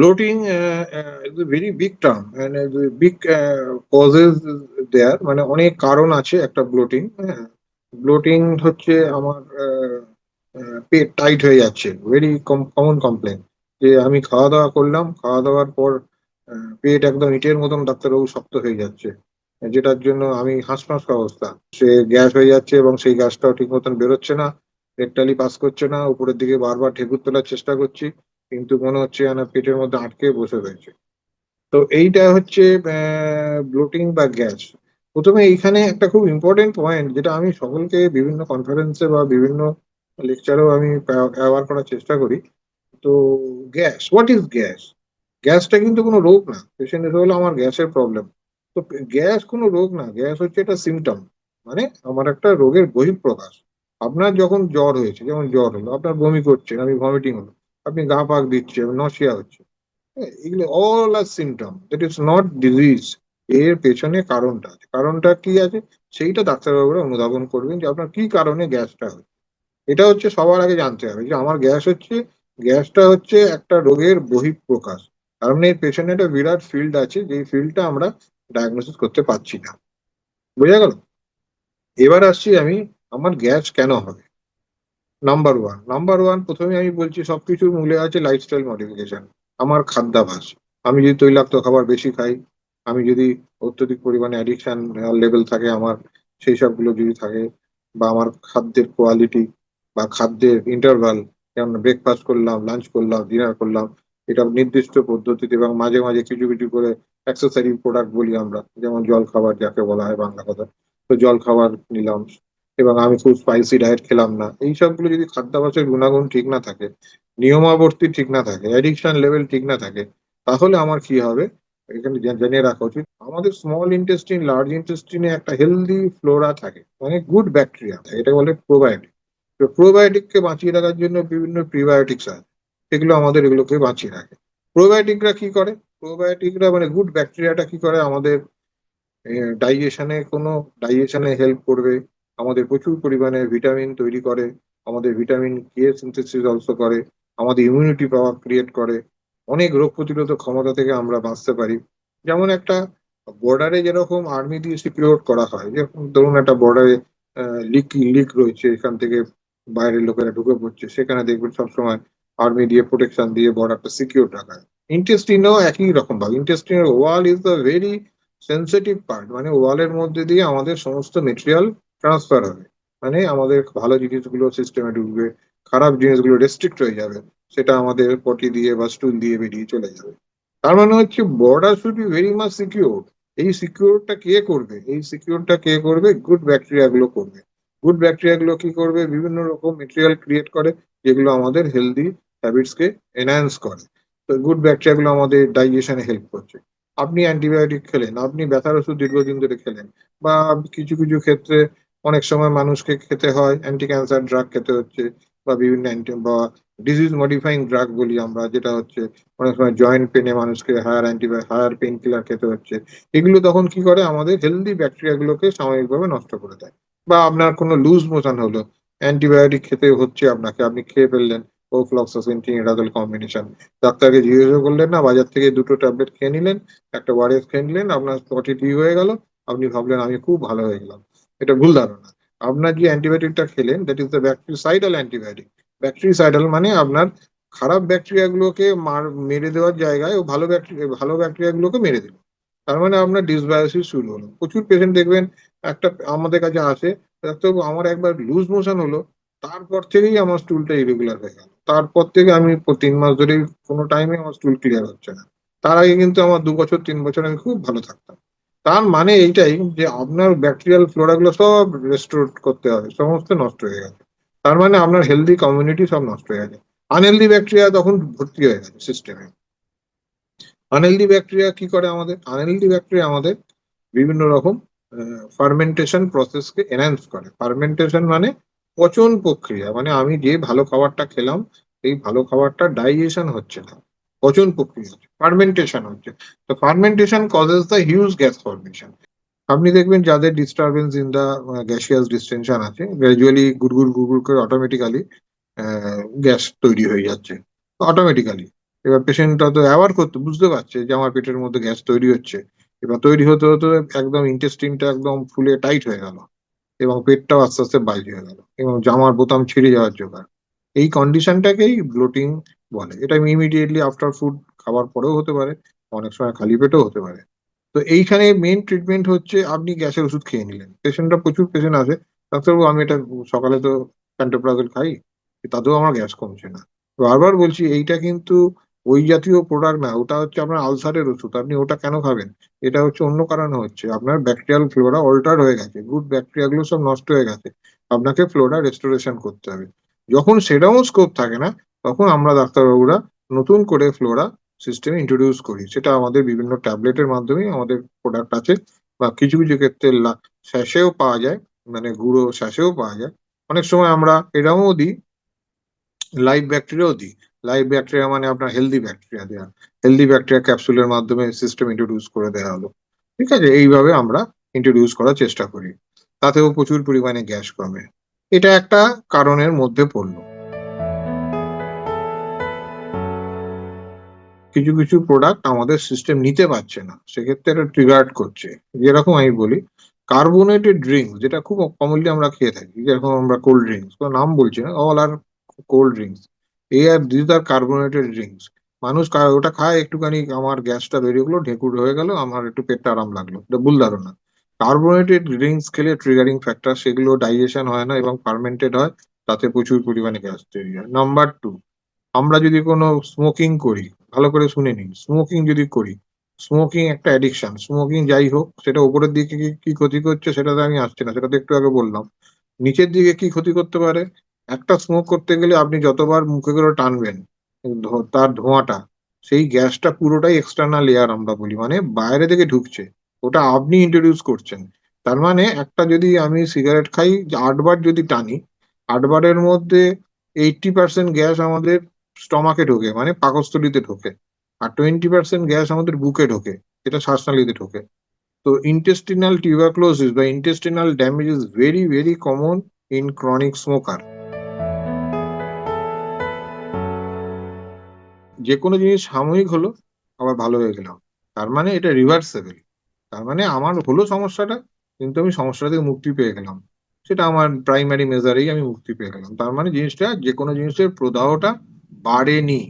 bloating uh, uh, is a very big term uh, uh, মানে অনেক কারণ আছে একটা ব্লোটিং ব্লোটিং হচ্ছে আমার আহ, পেট টাইট হয়ে যাচ্ছে। ভেরি কমন কমপ্লেন যে আমি খাওয়া দাওয়া করলাম খাওয়া দাওয়ার পর পেট একদম ইটের মতন ডাক্তারবাবু শক্ত হয়ে যাচ্ছে। যেটার জন্য আমি হাঁসফাঁস অবস্থা। সে গ্যাস হয়ে যাচ্ছে এবং সেই গ্যাসটাও ঠিক মতন বেরোচ্ছে না রেকটালি পাস করছে না উপরের দিকে বারবার ঠেকুর তোলার চেষ্টা করছি। কিন্তু মনে হচ্ছে যেন পেটের মধ্যে আটকে বসে রয়েছে। তো এইটা হচ্ছে ব্লোটিং বা গ্যাস প্রথমে এইখানে একটা খুব ইম্পর্টেন্ট পয়েন্ট যেটা আমি সকলকে বিভিন্ন কনফারেন্সে বা বিভিন্ন লেকচারেও আমি ব্যবহার করার চেষ্টা করি। তো গ্যাস হোয়াট ইজ গ্যাস গ্যাসটা কিন্তু কোনো রোগ না। পেশেন্ট হলো আমার গ্যাসের প্রবলেম তো গ্যাস কোনো রোগ না। গ্যাস হচ্ছে একটা সিমটম মানে আমার একটা রোগের বহিঃপ্রকাশ। আপনার যখন জ্বর হয়েছে, যেমন জ্বর হলো, আপনার বমি করছেন, আমি ভমিটিং হলো আপনি গা পাক দিচ্ছে নশিয়া হচ্ছে। হ্যাঁ, এগুলো all are symptom that is not disease এর পেছনে কারণটা আছে। কারণটা কি আছে? সেইটা ডাক্তারবাবুরা অনুধাবন করবেন যে আপনার কি কারণে গ্যাসটা হচ্ছে। এটা হচ্ছে সবার আগে জানতে হবে যে আমার গ্যাস হচ্ছে গ্যাসটা হচ্ছে একটা রোগের বহিঃপ্রকাশ। কারণ এর পেছনে একটা বিরাট ফিল্ড আছে যেই ফিল্ডটা আমরা ডায়াগনোসিস করতে পারছি না। বোঝা গেল? এবার আসছি আমি আমার গ্যাস কেন হবে? নাম্বার ওয়ান নাম্বার ওয়ান প্রথমে আমি বলছি সবকিছুর মূলে আছে লাইফস্টাইল মডিফিকেশন আমার খাদ্যাভাস। আমি যদি তৈলাক্ত খাবার বেশি খাই, আমি যদি অত্যধিক পরিমাণে অ্যাডিকশন লেভেল থাকে আমার, সেই সবগুলো যদি থাকে, বা আমার খাদ্যের কোয়ালিটি বা খাদ্যের ইন্টারভাল যেমন ব্রেকফাস্ট করলাম লাঞ্চ করলাম ডিনার করলাম, এটা নির্দিষ্ট পদ্ধতিতে এবং মাঝে মাঝে কিছু কিছু করে অ্যাক্সেসারি প্রোডাক্ট বলি আমরা, যেমন জল খাবার যাকে বলা হয় বাংলা কথা। তো জল খাবার নিলাম এবং আমি খুব স্পাইসি ডায়েট খেলাম না। এই সবগুলো যদি খাদ্যাভ্যাসের গুণাগুণ ঠিক না থাকে, নিয়মাবর্তী ঠিক না থাকে অ্যাডিকশন লেভেল ঠিক না থাকে, তাহলে আমার কি হবে? এখানে জা- জেনে রাখা উচিত। আমাদের স্মল ইন্টেস্টিন লার্জ ইন্টেস্টিনে একটা হেলদি ফ্লোরা থাকে মানে গুড ব্যাকটেরিয়া থাকে এটা বলে প্রোবায়োটিক তো প্রোবায়োটিককে বাঁচিয়ে রাখার জন্য বিভিন্ন প্রিবায়োটিক্স আছে, সেগুলো আমাদের এগুলোকে বাঁচিয়ে রাখে। প্রোবায়োটিকরা কি করে? প্রোবায়োটিকরা মানে গুড ব্যাকটেরিয়াটা কি করে? আমাদের ডাইজেশনে কোনো ডাইজেশনে হেল্প করবে। আমাদের প্রচুর পরিমাণে ভিটামিন তৈরি করে, আমাদের ভিটামিন কে সিনথেসিস অলসো করে, আমাদের ইমিউনিটি পাওয়ার ক্রিয়েট করে, অনেক রোগ প্রতিরোধক ক্ষমতা থেকে আমরা বাঁচতে পারি। যেমন একটা বর্ডারে যেরকম আর্মি দিয়ে সিকিউর করা হয়, যেরকম ধরুন একটা বর্ডারে লিক লিক রয়েছে, এখান থেকে বাইরের লোকেরা ঢুকে পড়ছে, সেখানে দেখবেন সবসময় আর্মি দিয়ে প্রোটেকশন দিয়ে বর্ডারটা সিকিউর রাখা হয়। ইন্টেস্টিনও একই রকম ভাবে ইন্টেস্টিনের wall is the very sensitive part মানে ওয়ালের মধ্যে দিয়ে আমাদের সমস্ত মেটেরিয়াল ট্রান্সফার হবে। মানে আমাদের ভালো জিনিসগুলো সিস্টেমে ঢুকবে, খারাপ জিনিসগুলো রেস্ট্রিক্ট হয়ে যাবে, সেটা আমাদের পটি দিয়ে বা স্টুল দিয়ে বেরিয়ে চলে যাবে। তার মানে হচ্ছে border should be very much secure এই সিকিউরটা কে করবে? এই সিকিউরটা কে করবে? গুড ব্যাকটেরিয়া গুলো করবে। গুড ব্যাকটেরিয়া গুলো কি করবে? বিভিন্ন রকম মেটেরিয়াল ক্রিয়েট করে, যেগুলো আমাদের হেলদি হ্যাবিটস কে এনহ্যান্স করে। তো গুড ব্যাকটেরিয়া গুলো আমাদের ডাইজেশনে হেল্প করছে। আপনি অ্যান্টিবায়োটিক খেলেন, আপনি ব্যথার ওষুধ দীর্ঘদিন ধরে খেলেন, বা কিছু কিছু ক্ষেত্রে অনেক সময় মানুষকে খেতে হয় অ্যান্টি ক্যান্সার ড্রাগ খেতে হচ্ছে বা বিভিন্ন বা ডিজিজ মডিফাইং ড্রাগ বলি আমরা, যেটা হচ্ছে অনেক সময় জয়েন্ট পেনে মানুষকে হায়ার অ্যান্টিবায়ো হায়ার পেন কিলার খেতে হচ্ছে। এগুলো তখন কি করে? আমাদের হেলদি ব্যাকটেরিয়া গুলোকে সাময়িকভাবে নষ্ট করে দেয়। বা আপনার কোনো লুজ মোশন হলো অ্যান্টিবায়োটিক খেতে হচ্ছে আপনাকে, আপনি খেয়ে ফেললেন ও টিনিডাজল কম্বিনেশন ডাক্তারকে জিজ্ঞাসা করলেন না, বাজার থেকে দুটো ট্যাবলেট খেয়ে নিলেন, একটা ওয়ারেস খেয়ে নিলেন, আপনার পটি ঠিক হয়ে গেল, আপনি ভাবলেন, আমি খুব ভালো হয়ে গেলাম। এটা ভুল ধারণা। আপনার যে অ্যান্টিবায়োটিকটা খেলেন that is the bactericidal antibiotic bactericidal মানে আপনার খারাপ ব্যাকটেরিয়া গুলোকে মার, মেরে দেওয়ার জায়গায় ও ভালো ব্যাকটেরিয়া ভালো ব্যাকটেরিয়া গুলোকে মেরে দিল। তার মানে আপনার ডিসবায়োসিস শুরু হলো। প্রচুর পেশেন্ট দেখবেন, একটা আমাদের কাছে আসে ডাক্তারবাবু আমার একবার লুজ মোশন হলো, তারপর থেকেই আমার স্টুলটা ইরেগুলার হয়ে গেল। তারপর থেকে আমি তিন মাস ধরে কোনো টাইমে আমার স্টুল ক্লিয়ার হচ্ছে না। তার আগে কিন্তু আমার দু বছর, তিন বছর আমি খুব ভালো থাকতাম। তার মানে এইটাই যে আপনার ব্যাকটেরিয়াল ফ্লোরা গুলো সব রেস্টোর করতে হবে, সমস্ত নষ্ট হয়ে গেছে। তার মানে আপনার হেলদি কমিউনিটি সব নষ্ট হয়ে গেছে। আনহেলদি ব্যাকটেরিয়া তখন ভর্তি হয়ে গেছে সিস্টেমে আনহেলদি ব্যাকটেরিয়া কি করে আমাদের? আনহেলদি ব্যাকটেরিয়া আমাদের বিভিন্ন রকম ফার্মেন্টেশন প্রসেসকে এনহ্যান্স করে। ফার্মেন্টেশন মানে পচন প্রক্রিয়া। মানে আমি যে ভালো খাবারটা খেলাম এই ভালো খাবারটা ডাইজেশন হচ্ছে না। পচন প্রক্রিয়া হচ্ছে ফার্মেন্টেশন হচ্ছে। তো fermentation causes the huge gas formation আপনি দেখবেন যাদের disturbance in the gaseous distension আছে গ্র্যাজুয়ালি গুড়গুড় গুড়গুড় করে অটোমেটিক্যালি গ্যাস তৈরি হয়ে যাচ্ছে। অটোমেটিক্যালি এবার পেশেন্টটা তো অ্যাওয়ার করতে, বুঝতে পারছে যে আমার পেটের মধ্যে গ্যাস তৈরি হচ্ছে। এবার তৈরি হতে হতে একদম ইন্টেস্টিনটা একদম ফুলে টাইট হয়ে গেল এবং পেটটাও আস্তে আস্তে বাইরে হয়ে গেল এবং জামার বোতাম ছিঁড়ে যাওয়ার জোগাড়। এই কন্ডিশনটাকেই ব্লোটিং বলে। এটা ইমিডিয়েটলি আফটার ফুড খাবার পরেও হতে পারে, অনেক সময় খালি পেটেও হতে পারে। তো এইখানে মেন ট্রিটমেন্ট হচ্ছে আপনি গ্যাসের ওষুধ খেয়ে নিলেন। পেশেন্টরা প্রচুর পেশেন্ট আছে। ডাক্তারবাবু, আমি এটা সকালে তো প্যান্টোপ্রাজল খাই, তাতেও আমার গ্যাস কমছে না। বারবার বলছি, এইটা কিন্তু ওই জাতীয় প্রোডাক্ট না, ওটা হচ্ছে আপনার আলসারের ওষুধ। আপনি ওটা কেন খাবেন? এটা হচ্ছে অন্য কারণে হচ্ছে। আপনার ব্যাকটেরিয়াল ফ্লোরা অল্টার হয়ে গেছে। গুড ব্যাকটেরিয়াগুলো সব নষ্ট হয়ে গেছে। আপনাকে ফ্লোরা রেস্টোরেশন করতে হবে। যখন সেটাও স্কোপ থাকে না তখন আমরা ডাক্তারবাবুরা নতুন করে ফ্লোরা সিস্টেমে ইন্ট্রোডিউস করি। সেটা আমাদের বিভিন্ন ট্যাবলেটের মাধ্যমে আমাদের প্রোডাক্ট আছে বা কিছু কিছু ক্ষেত্রে স্যাশেও পাওয়া যায় মানে গুঁড়ো স্যাশেও পাওয়া যায়। অনেক সময় আমরা এটাও দিই লাইভ ব্যাকটেরিয়াও দিই। লাইভ ব্যাকটেরিয়া মানে আপনার হেলদি ব্যাকটেরিয়া দেওয়া হেলদি ব্যাকটেরিয়া ক্যাপসুলের মাধ্যমে সিস্টেম ইন্ট্রোডিউস করে দেওয়া হলো। ঠিক আছে? এইভাবে আমরা ইন্ট্রোডিউস করার চেষ্টা করি। তাতেও প্রচুর পরিমাণে গ্যাস কমে। এটা একটা কারণের মধ্যে পড়ল। কিছু কিছু প্রোডাক্ট আমাদের সিস্টেম নিতে পারছে না। সেক্ষেত্রে এটা ট্রিগার্ড করছে। যেরকম আমি বলি কার্বোনেটেড ড্রিঙ্কস যেটা খুব কমনলি আমরা খেয়ে থাকি, যেরকম আমরা কোল্ড ড্রিঙ্কস নাম বলছি না অল আর কোল্ড ড্রিঙ্কস এই আর দিস আর কার্বোনেটেড ড্রিঙ্কস মানুষ ওটা খায়, একটুখানি আমার গ্যাসটা বেরিয়ে গেলো, ঢেকুর হয়ে গেল, আমার একটু পেটটা আরাম লাগল, এটা ভুল ধারণা। কার্বোনেটেড ড্রিঙ্কস খেলে ট্রিগারিং ফ্যাক্টর সেগুলো ডাইজেশন হয় না এবং ফার্মেন্টেড হয়, তাতে প্রচুর পরিমাণে গ্যাস তৈরি হয়। নাম্বার টু আমরা যদি কোনো স্মোকিং করি ভালো করে শুনে নিন। স্মোকিং যদি করি স্মোকিং একটা অ্যাডিকশন স্মোকিং যাই হোক, সেটা উপরের দিকে কি ক্ষতি করছে সেটাতে আমি আসছি না, সেটা তো একটু আগে বললাম। নিচের দিকে কি ক্ষতি করতে পারে? একটা স্মোক করতে গেলে আপনি যতবার মুখে করে টানবেন তার ধোঁয়াটা, সেই গ্যাসটা পুরোটাই এক্সটার্নাল এয়ার আমরা বলি মানে বাইরে থেকে ঢুকছে, ওটা আপনি ইন্ট্রোডিউস করছেন। তার মানে একটা যদি আমি সিগারেট খাই, আটবার যদি টানি, আটবারের মধ্যে এইটটি পার্সেন্ট গ্যাস আমাদের স্টমাকে ঢোকে মানে পাকস্থলিতে ঢোকে। আর টোয়েন্টি পার্সেন্ট গ্যাস আমাদের বুকে ঢোকে, এটা শ্বাসনালীতে ঢোকে। তো ইন্টেস্টিনাল টিউবারক্লোসিস বা intestinal damage is very very common in chronic smoker যে কোনো জিনিস সাময়িক হলো, আবার ভালো হয়ে গেলাম। তার মানে এটা রিভার্সেবল তার মানে আমার হলো সমস্যাটা, কিন্তু আমি সমস্যা থেকে মুক্তি পেয়ে গেলাম। সেটা আমার প্রাইমারি মেজারেই আমি মুক্তি পেয়ে গেলাম। তার মানে জিনিসটা, যে কোনো জিনিসের প্রদাহটা বাড়েনি।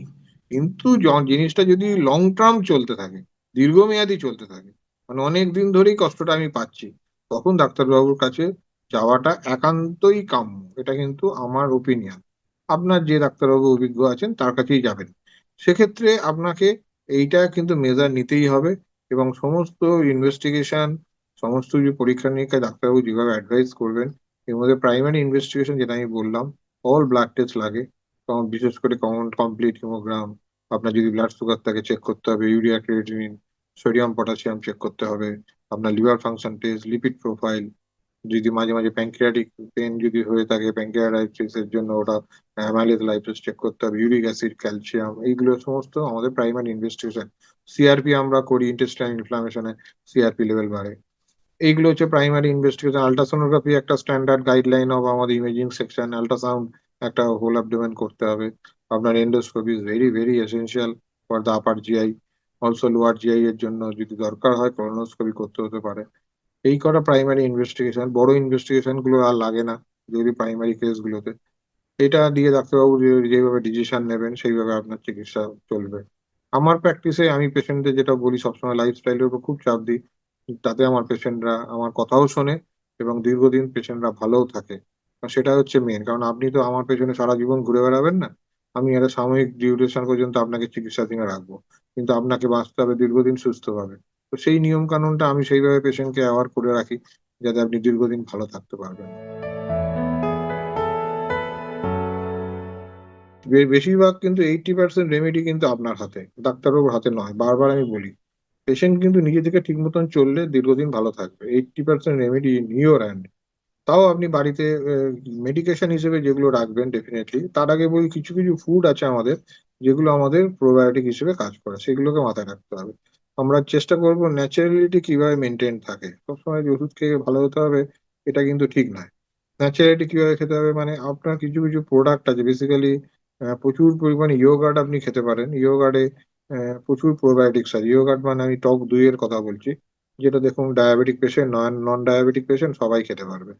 কিন্তু জিনিসটা যদি লং টার্ম চলতে থাকে, দীর্ঘমেয়াদী চলতে থাকে মানে অনেক দিন ধরেই কষ্টটা আমি পাচ্ছি, তখন ডাক্তারবাবুর কাছে যাওয়াটা একান্তই কাম্য। এটা কিন্তু আমার ওপিনিয়ন আপনার যে ডাক্তারবাবু অভিজ্ঞ আছেন, তার কাছেই যাবেন। সেক্ষেত্রে আপনাকে এইটা কিন্তু মেজার নিতেই হবে এবং সমস্ত ইনভেস্টিগেশন সমস্ত যে পরীক্ষা নিরীক্ষা ডাক্তারবাবু যেভাবে অ্যাডভাইস করবেন, এর মধ্যে প্রাইমারি ইনভেস্টিগেশন যেটা আমি বললাম অল ব্লাড টেস্ট লাগে। বিশেষ করে কমন কমপ্লিট হিমোগ্রাম আপনার যদি ব্লাড সুগার থাকে চেক করতে হবে urea creatinine sodium potassium check করতে হবে, আপনার liver function test lipid profile যদি মাঝে মাঝে প্যাঙ্ক্রিয়াটিক পেন যদি হয়ে থাকে প্যাঙ্ক্রিয়াটাইটিস এর জন্য ওটা অ্যামাইলেজ লাইফেস চেক করতে হবে ইউরিক অ্যাসিড ক্যালসিয়াম এইগুলো সমস্ত আমাদের প্রাইমারি ইনভেস্টিগেশন সিআরপি আমরা করি ইন্টেস্টাইন ইনফ্লামেশনে সিআরপি লেভেল বাড়ে। এইগুলো হচ্ছে প্রাইমারি ইনভেস্টিগেশন আলট্রাসোনোগ্রাফি একটা স্ট্যান্ডার্ড গাইডলাইন অফ আমাদের ইমেজিং সেকশন আলট্রাসাউন্ড একটা হোল অ্যাবডোমেন করতে হবে। আপনার endoscopy is very very essential for the upper GI also lower GI এর জন্য যদি দরকার হয় কলোনোস্কোপি করতে হতে পারে। এই কটা প্রাইমারি ইনভেস্টিগেশন বড় ইনভেস্টিগেশনগুলো আর লাগে না যদি প্রাইমারি কেস গুলোতে। এটা দিয়ে ডাক্তারবাবু যেভাবে ডিসিশন নেবেন, সেইভাবে আপনার চিকিৎসা চলবে। আমার প্র্যাকটিসে আমি পেশেন্টদের যেটা বলি, সবসময় লাইফস্টাইলের উপর খুব চাপ দিই। তাতে আমার পেশেন্টরা আমার কথাও শোনে এবং দীর্ঘদিন পেশেন্টরা ভালোও থাকে। সেটা হচ্ছে মেন কারণ আপনি তো আমার পেছনে সারা জীবন ঘুরে বেড়াবেন না, আমি একটা সাময়িক ডিউরেশন পর্যন্ত আপনাকে চিকিৎসাধীনে রাখব। কিন্তু আপনাকে বাঁচতে হবে, দীর্ঘদিন সুস্থভাবে তো সেই নিয়ম কানুনটা আমি সেইভাবে পেশেন্টকে অ্যাওয়ার করে রাখি, যাতে আপনি দীর্ঘদিন ভালো থাকতে পারবেন। বেশিরভাগ কিন্তু এইটি পার্সেন্ট রেমেডি কিন্তু আপনার হাতে ডাক্তারবাবুর হাতে নয়, বারবার আমি বলি। পেশেন্ট কিন্তু নিজে থেকে ঠিক মতন চললে দীর্ঘদিন ভালো থাকবে। Eighty percent remedy in your hand তাও আপনি বাড়িতে মেডিকেশন হিসেবে যেগুলো রাখবেন ডেফিনেটলি তার আগে বলি কিছু কিছু ফুড আছে আমাদের, যেগুলো আমাদের প্রোবায়োটিক হিসেবে কাজ করে, সেগুলোকে মাথায় রাখতে হবে। আমরা চেষ্টা করব ন্যাচারালিটি কীভাবে মেনটেন থাকে। সবসময় যে ওষুধ খেয়ে ভালো হতে হবে, এটা কিন্তু ঠিক নয়। ন্যাচারালিটি কীভাবে খেতে হবে মানে আপনার কিছু কিছু প্রোডাক্ট আছে বেসিক্যালি প্রচুর পরিমাণে ইয়োগার্ট আপনি খেতে পারেন। ইয়োগার্টে প্রচুর প্রোবায়োটিক্স আছে। ইয়োগার্ট মানে আমি টক দইয়ের কথা বলছি। যেটা দেখুন diabetic patient non non diabetic patient সবাই খেতে পারবে।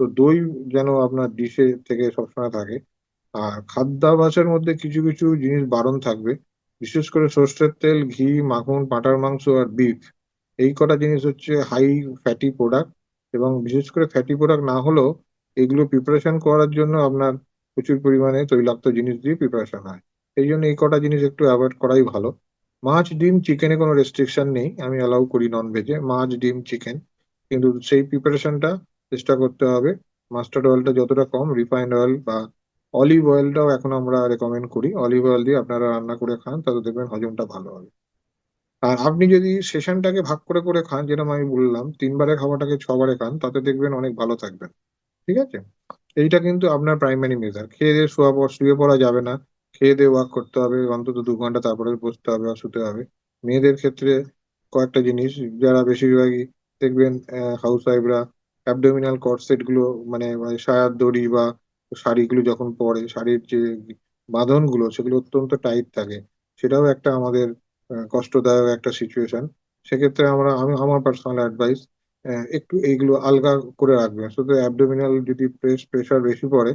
তো দই যেন আপনার ডিশে থেকে সবসময় থাকে। আর খাদ্যাভ্যাসের মধ্যে কিছু কিছু জিনিস বারণ থাকবে। বিশেষ করে সর্ষের তেল, ঘি, মাখন, পাঁঠার মাংস আর বিফ এই কটা জিনিস হচ্ছে হাই ফ্যাটি প্রোডাক্ট এবং বিশেষ করে ফ্যাটি প্রোডাক্ট না হলেও এগুলো প্রিপারেশন করার জন্য আপনার প্রচুর পরিমাণে তৈলাক্ত জিনিস দিয়ে প্রিপারেশন হয়। এই জন্য এই কটা জিনিস একটু অ্যাভয়েড করাই ভালো। মাছ, ডিম, চিকেনে কোনো রেস্ট্রিকশন নেই, আমি অ্যালাউ করি নন ভেজে মাছ, ডিম, চিকেন। কিন্তু সেই প্রিপারেশনটা চেষ্টা করতে হবে। মাস্টার্ড অয়েলটা যতটা কম রিফাইন্ড অয়েল বা অলিভ অয়েলটাও এখন আমরা রেকমেন্ড করি। অলিভ অয়েল দিয়ে আপনারা রান্না করে খান, তাতে দেখবেন হজমটা ভালো হবে। আর আপনি যদি সেশনটাকে ভাগ করে করে খান, যেরকম আমি বললাম তিনবারে খাওয়াটাকে ছবারে খান, তাতে দেখবেন অনেক ভালো থাকবেন ঠিক আছে? এইটা কিন্তু আপনার প্রাইমারি মেজার খেয়ে দিয়ে শোয়া শুয়ে পড়া যাবে না। খেয়ে দিয়ে ওয়াক করতে হবে, অন্তত দু ঘণ্টা তারপরে বসতে হবে বা শুতে হবে। মেয়েদের ক্ষেত্রে কয়েকটা জিনিস, যারা বেশিরভাগই দেখবেন হাউস ওয়াইফরা অ্যাবডোমিনাল কর্সেটগুলো মানে মানে সায়ার দড়ি বা শাড়িগুলো যখন পরে, শাড়ির যে বাঁধনগুলো সেগুলো অত্যন্ত টাইট থাকে। সেটাও একটা আমাদের কষ্টদায়ক একটা সিচুয়েশন সেক্ষেত্রে আমরা, আমি, আমার পার্সোনাল অ্যাডভাইস একটু এইগুলো আলগা করে রাখবেন। শুধু অ্যাবডোমিনাল যদি প্রেস প্রেশার বেশি পড়ে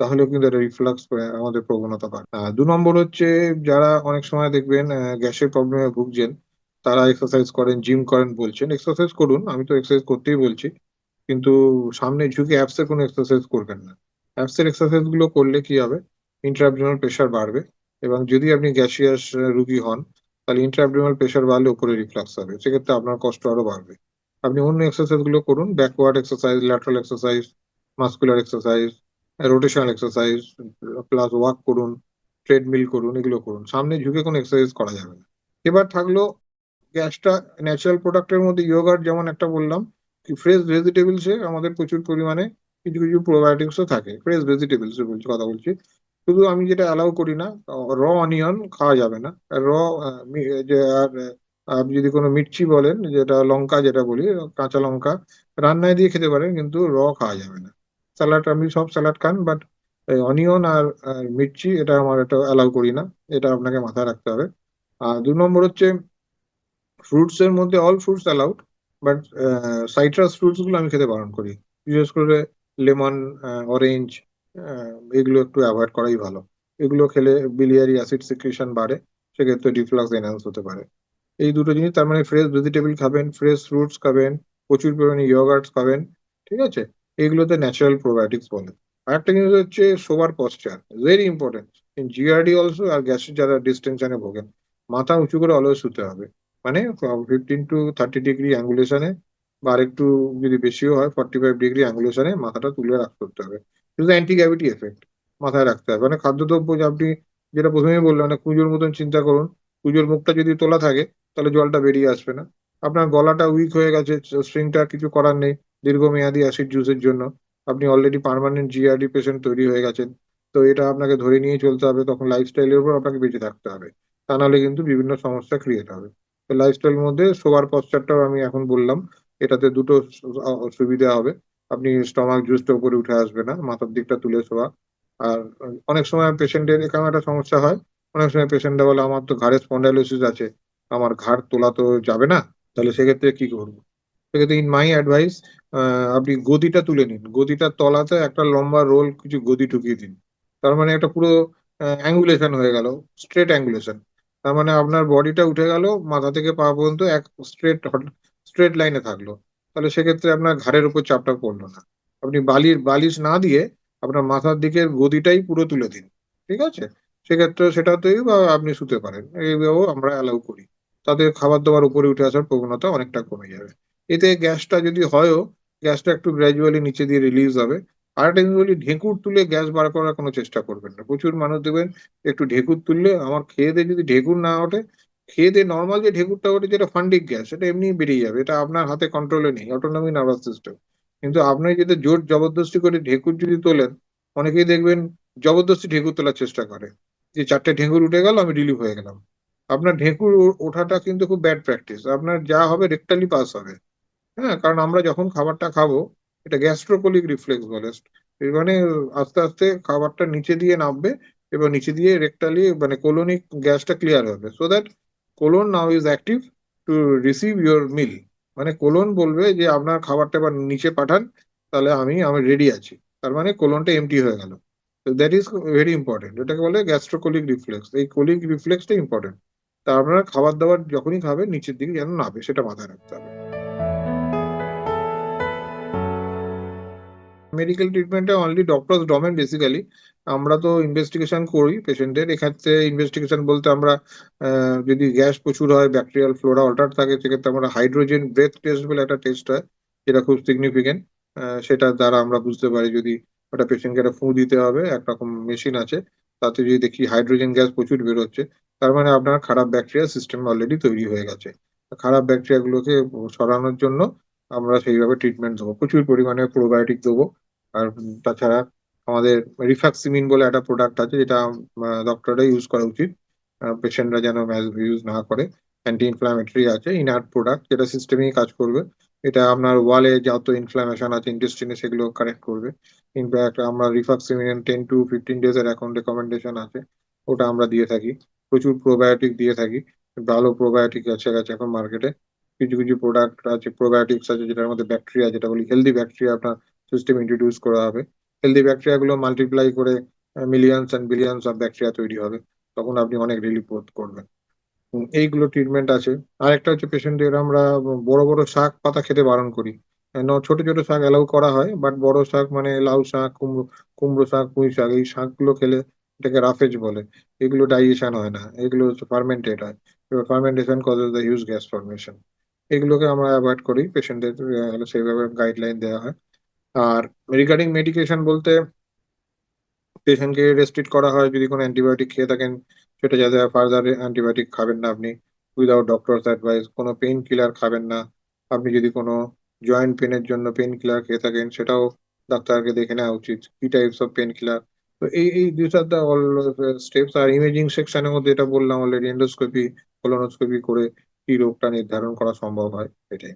তাহলেও কিন্তু একটা রিফ্লাক্স আমাদের প্রবণতা আহ, দু নম্বর হচ্ছে যারা অনেক সময় দেখবেন গ্যাসের প্রবলেমে ভুগছেন তারা এক্সারসাইজ করেন জিম করেন বলছেন। এক্সারসাইজ করুন আমি তো এক্সারসাইজ করতেই বলছি কিন্তু সামনে ঝুঁকে অ্যাপসের কোনো এক্সারসাইজ করবেন না। অ্যাপসের এক্সারসাইজগুলো করলে কি হবে? ইন্ট্রাঅ্যাবডোমিনাল প্রেশার বাড়বে এবং যদি আপনি গ্যাসিয়াস রুগী হন তাহলে ইন্ট্রাঅ্যাবডোমিনাল প্রেশার বাড়লে উপরে রিফ্লাক্স হবে। সেক্ষেত্রে আপনার কষ্ট আরও বাড়বে। আপনি অন্য এক্সারসাইজগুলো করুন backward exercise lateral exercise muscular exercise rotational exercise plus walk করুন ট্রেডমিল করুন, এগুলো করুন। সামনে ঝুঁকে কোনো এক্সারসাইজ করা যাবে না। এবার থাকল গ্যাসটা ন্যাচারাল প্রোডাক্টের মধ্যে ইয়োগার্ট যেমন একটা বললাম ফ্রেশ ভেজিটেবলসে আমাদের প্রচুর পরিমাণে কিছু কিছু প্রোবায়োটিক্সও থাকে। ফ্রেশ ভেজিটেবলস বলছি, কথা বলছি। শুধু আমি যেটা অ্যালাউ করি না র অনিয়ন খাওয়া যাবে না। র যে আর আপনি যদি কোনো মির্চি বলেন, যেটা লঙ্কা যেটা বলি, কাঁচা লঙ্কা, রান্নায় দিয়ে খেতে পারেন, কিন্তু র খাওয়া যাবে না। স্যালাড আমি সব স্যালাড খান বাট অনিয়ন আর মির্চি এটা আমার এটা অ্যালাউ করি না, এটা আপনাকে মাথায় রাখতে হবে। আর দু নম্বর হচ্ছে ফ্রুটস এর মধ্যে all fruits allowed but citrus ফ্রুটসগুলো আমি খেতে বারণ করি। বিশেষ করে লেমন অরেঞ্জ এগুলো একটু অ্যাভয়েড করাই ভালো। এগুলো খেলে বিলিয়ারি অ্যাসিড সিক্রেশন বাড়ে, সেক্ষেত্রে ডিফ্লাক্স এনহ্যান্স হতে পারে। এই দুটো জিনিস, তার মানে ফ্রেশ ভেজিটেবল খাবেন ফ্রেশ ফ্রুটস খাবেন, প্রচুর পরিমাণে ইয়োগার্টস খাবেন, ঠিক আছে? এগুলোতে ন্যাচারাল প্রোবায়োটিক্স বলে আরেকটা জিনিস হচ্ছে শোবার posture very important in GERD also আর গ্যাসের যারা ডিস্টেনশনে ভোগেন, মাথা উঁচু করে অলওয়েজ শুতে হবে। মানে ফিফটিন টু থার্টি ডিগ্রি অ্যাঙ্গুলেশনে বা আরেকটু যদি বেশিও হয় ফর্টি ফাইভ ডিগ্রি অ্যাঙ্গুলেশনে মাথাটা তুলে রাখতে করতে হবে শুধু অ্যান্টি গ্র্যাভিটি এফেক্ট মাথায় রাখতে হবে। মানে খাদ্যদ্রব্য যে আপনি যেটা প্রথমেই বললেন মানে কুঁজোর মতন চিন্তা করুন। কুঁজোর মুখটা যদি তোলা থাকে, তাহলে জলটা বেরিয়ে আসবে না। আপনার গলাটা উইক হয়ে গেছে স্ট্রিংটা কিছু করার নেই। দীর্ঘমেয়াদী অ্যাসিড জুসের জন্য আপনি অলরেডি পার্মানেন্ট জিআরডি পেশেন্ট তৈরি হয়ে গেছেন। তো এটা আপনাকে ধরে নিয়ে চলতে হবে, তখন লাইফস্টাইলের উপর আপনাকে বেঁচে থাকতে হবে। তা নাহলে কিন্তু বিভিন্ন সমস্যা ক্রিয়েট হবে। তো লাইফস্টাইলের মধ্যে শোবার পশ্চারটাও আমি এখন বললাম, এটাতে দুটো সুবিধা হবে। আপনি স্টমাক জুসটা উপরে উঠে আসবে না, মাথার দিকটা তুলে শোয়া। আর অনেক সময় পেশেন্টের এরকম একটা সমস্যা হয়, অনেক সময় পেশেন্টরা বলে, আমার তো ঘাড়ে স্পন্ডাইলোসিস আছে, আমার ঘাড় তোলা তো যাবে না, তাহলে সেক্ষেত্রে কি করব? সেক্ষেত্রে ইন মাই অ্যাডভাইস আপনি গদিটা তুলে নিন। গদিটার তলাতে একটা লম্বা রোল কিছু গদি ঢুকিয়ে দিন। তার মানে একটা পুরো অ্যাঙ্গুলেশন হয়ে গেল স্ট্রেট অ্যাঙ্গুলেশন তার মানে আপনার বডিটা উঠে গেল, মাথা থেকে পা পর্যন্ত এক স্ট্রেট স্ট্রেট লাইনে থাকল। তাহলে সেক্ষেত্রে আপনার ঘাড়ের উপর চাপটা পড়ল না। আপনি বালির, বালিশ না দিয়ে আপনার মাথার দিকের গদিটাই পুরো তুলে দিন। ঠিক আছে? সেক্ষেত্রে সেটাতেই বা আপনি শুতে পারেন। এইভাবেও আমরা অ্যালাউ করি। তাতে খাবার দাবার উপরে উঠে আসার প্রবণতা অনেকটা কমে যাবে। এতে গ্যাসটা যদি হয়ও, গ্যাসটা একটু গ্র্যাজুয়ালি নিচে দিয়ে রিলিজ হবে। আরেকটা জিনিস বলি, ঢেকুর তুলে গ্যাস বার করার কোনো চেষ্টা করবেন না। প্রচুর মানুষ দেখবেন একটু ঢেঁকুর তুললে, আমার খেয়ে দিয়ে যদি ঢেঁকুর না ওঠে, খেয়ে দিয়ে নর্মাল যে ঢেঁকুরটা ওঠে, যেটা ফান্ডিক গ্যাস, সেটা এমনি বেরিয়ে যাবে। এটা আপনার হাতে কন্ট্রোলে নেই অটোনমি নার্ভাস সিস্টেম কিন্তু আপনি যদি জোর জবরদস্তি করে ঢেঁকুর যদি তোলেন, অনেকেই দেখবেন জবরদস্তি ঢেঁকুর তোলার চেষ্টা করে। যে চারটে ঢেঁকুর উঠে গেল, আমি রিলিভ হয়ে গেলাম। আপনার ঢেঁকুর ওঠাটা কিন্তু খুব ব্যাড প্র্যাকটিস আপনার যা হবে রেক্টালি পাস হবে। হ্যাঁ কারণ আমরা যখন খাবারটা খাব, এটা গ্যাস্ট্রোকোলিক রিফ্লেক্স বলে। মানে আস্তে আস্তে খাবারটা নিচে দিয়ে নামবে এবং নিচে দিয়ে রেকটালি মানে কোলনিক গ্যাসটা ক্লিয়ার হবে। So that colon now is active to receive your meal মানে কোলন বলবে যে আপনার খাবারটা এবার নিচে পাঠান, তাহলে আমি আমি রেডি আছি। তার মানে কোলনটা এমটি হয়ে গেল। দ্যাট ইজ ভেরি ইম্পর্টেন্ট এটাকে বলে গ্যাস্ট্রোকোলিক রিফ্লেক্স। এই কোলিক রিফ্লেক্সটা ইম্পর্টেন্ট তা আপনারা খাবার দাবার যখনই খাবেন, নিচের দিকে যেন নাবে সেটা মাথায় রাখতে হবে। মেডিকেল ট্রিটমেন্টে অনলি ডক্টরস ডোমেন বেসিক্যালি আমরা তো ইনভেস্টিগেশন করি পেশেন্টের এক্ষেত্রে ইনভেস্টিগেশন বলতে আমরা যদি গ্যাস প্রচুর হয় ব্যাকটেরিয়াল ফ্লোরা অল্টার থাকে, সেক্ষেত্রে আমরা হাইড্রোজেন ব্রেথ টেস্ট বলে একটা টেস্ট হয়, যেটা খুব সিগনিফিকেন্ট সেটা দ্বারা আমরা বুঝতে পারি যদি ওটা পেশেন্টকে একটা ফু দিতে হবে একরকম মেশিন আছে, তাতে যদি দেখি হাইড্রোজেন গ্যাস প্রচুর বেরোচ্ছে, তার মানে আপনার খারাপ ব্যাকটেরিয়া সিস্টেম অলরেডি তৈরি হয়ে গেছে। খারাপ ব্যাকটেরিয়া গুলোকে সরানোর জন্য আমরা সেইভাবে ট্রিটমেন্ট দেবো। প্রচুর পরিমাণে প্রোবায়োটিক দেবো। আর তাছাড়া আমাদের রিফ্যাক্সিমিন বলে একটা প্রোডাক্ট আছে, যেটা ডক্টররা ইউজ করা উচিত। পেশেন্টরা যেন ইউজ না করে। অ্যান্টি ইনফ্লামেটরি আছে ইনার্ট প্রোডাক্ট যেটা সিস্টেমেই কাজ করবে। এটা আপনার ওয়ালে যত ইনফ্লামেশন আছে ইন্টেস্টিনে সেগুলো কারেক্ট করবে। ইনফ্যাক্ট আমরা rifaximin ten to fifteen days এর এখন রেকমেন্ডেশন আছে। ওটা আমরা দিয়ে থাকি। প্রচুর প্রোবায়োটিক দিয়ে থাকি। ভালো প্রোবায়োটিক আছে গেছে এখন মার্কেটে কিছু কিছু প্রোডাক্ট আছে প্রোবায়োটিক্স আছে, যেটার মধ্যে ব্যাকটেরিয়া যেটা বলি হেলদি ব্যাকটেরিয়া আপনার সিস্টেম ইন্ট্রোডিউস করা হবে। হেলদি ব্যাকটেরিয়া গুলো মাল্টিপ্লাই করে millions and billions of bacteria তৈরি হবে। তখন আপনি অনেক রিলিফ বোধ করবেন। এইগুলো ট্রিটমেন্ট আছে। আরেকটা হচ্ছে পেশেন্টের আমরা বড় বড় শাক পাতা খেতে বারণ করি। ছোট ছোট শাক অ্যালাউ করা হয় বাট বড় শাক মানে লাউ শাক, কুমড়ো কুমড়ো শাক, পুঁই শাক, এই শাকগুলো খেলে এটাকে রাফেজ বলে। এগুলো ডাইজেশন হয় না। এগুলো হচ্ছে ফার্মেন্টেড হয়। এবার fermentation causes the huge gas formation এগুলোকে আমরা অ্যাভয়েড করি। পেশেন্টদের সেইভাবে গাইডলাইন দেওয়া হয়। আর রিগার্ডিং মেডিকেশন বলতে পেশেন্টকে রেস্ট্রিক্ট করা হয় যদি কোনো অ্যান্টিবায়োটিক খেয়ে থাকেন, সেটা যাতে ফার্দার অ্যান্টিবায়োটিক খাবেন না আপনি। উইদাউট ডক্টরস অ্যাডভাইস কোনো পেইন কিলার খাবেন না। আপনি যদি কোনো জয়েন্ট পেনের জন্য পেন কিলার খেয়ে থাকেন, সেটাও ডাক্তারকে দেখে নেওয়া উচিত, কি টাইপস অফ পেন কিলার তো এই এই this are the all steps R imaging সেকশনের মধ্যে এটা বললাম অলরেডি এন্ডোস্কোপি কোলোনোস্কোপি করে কি রোগটা নির্ধারণ করা সম্ভব হয়, এটাই।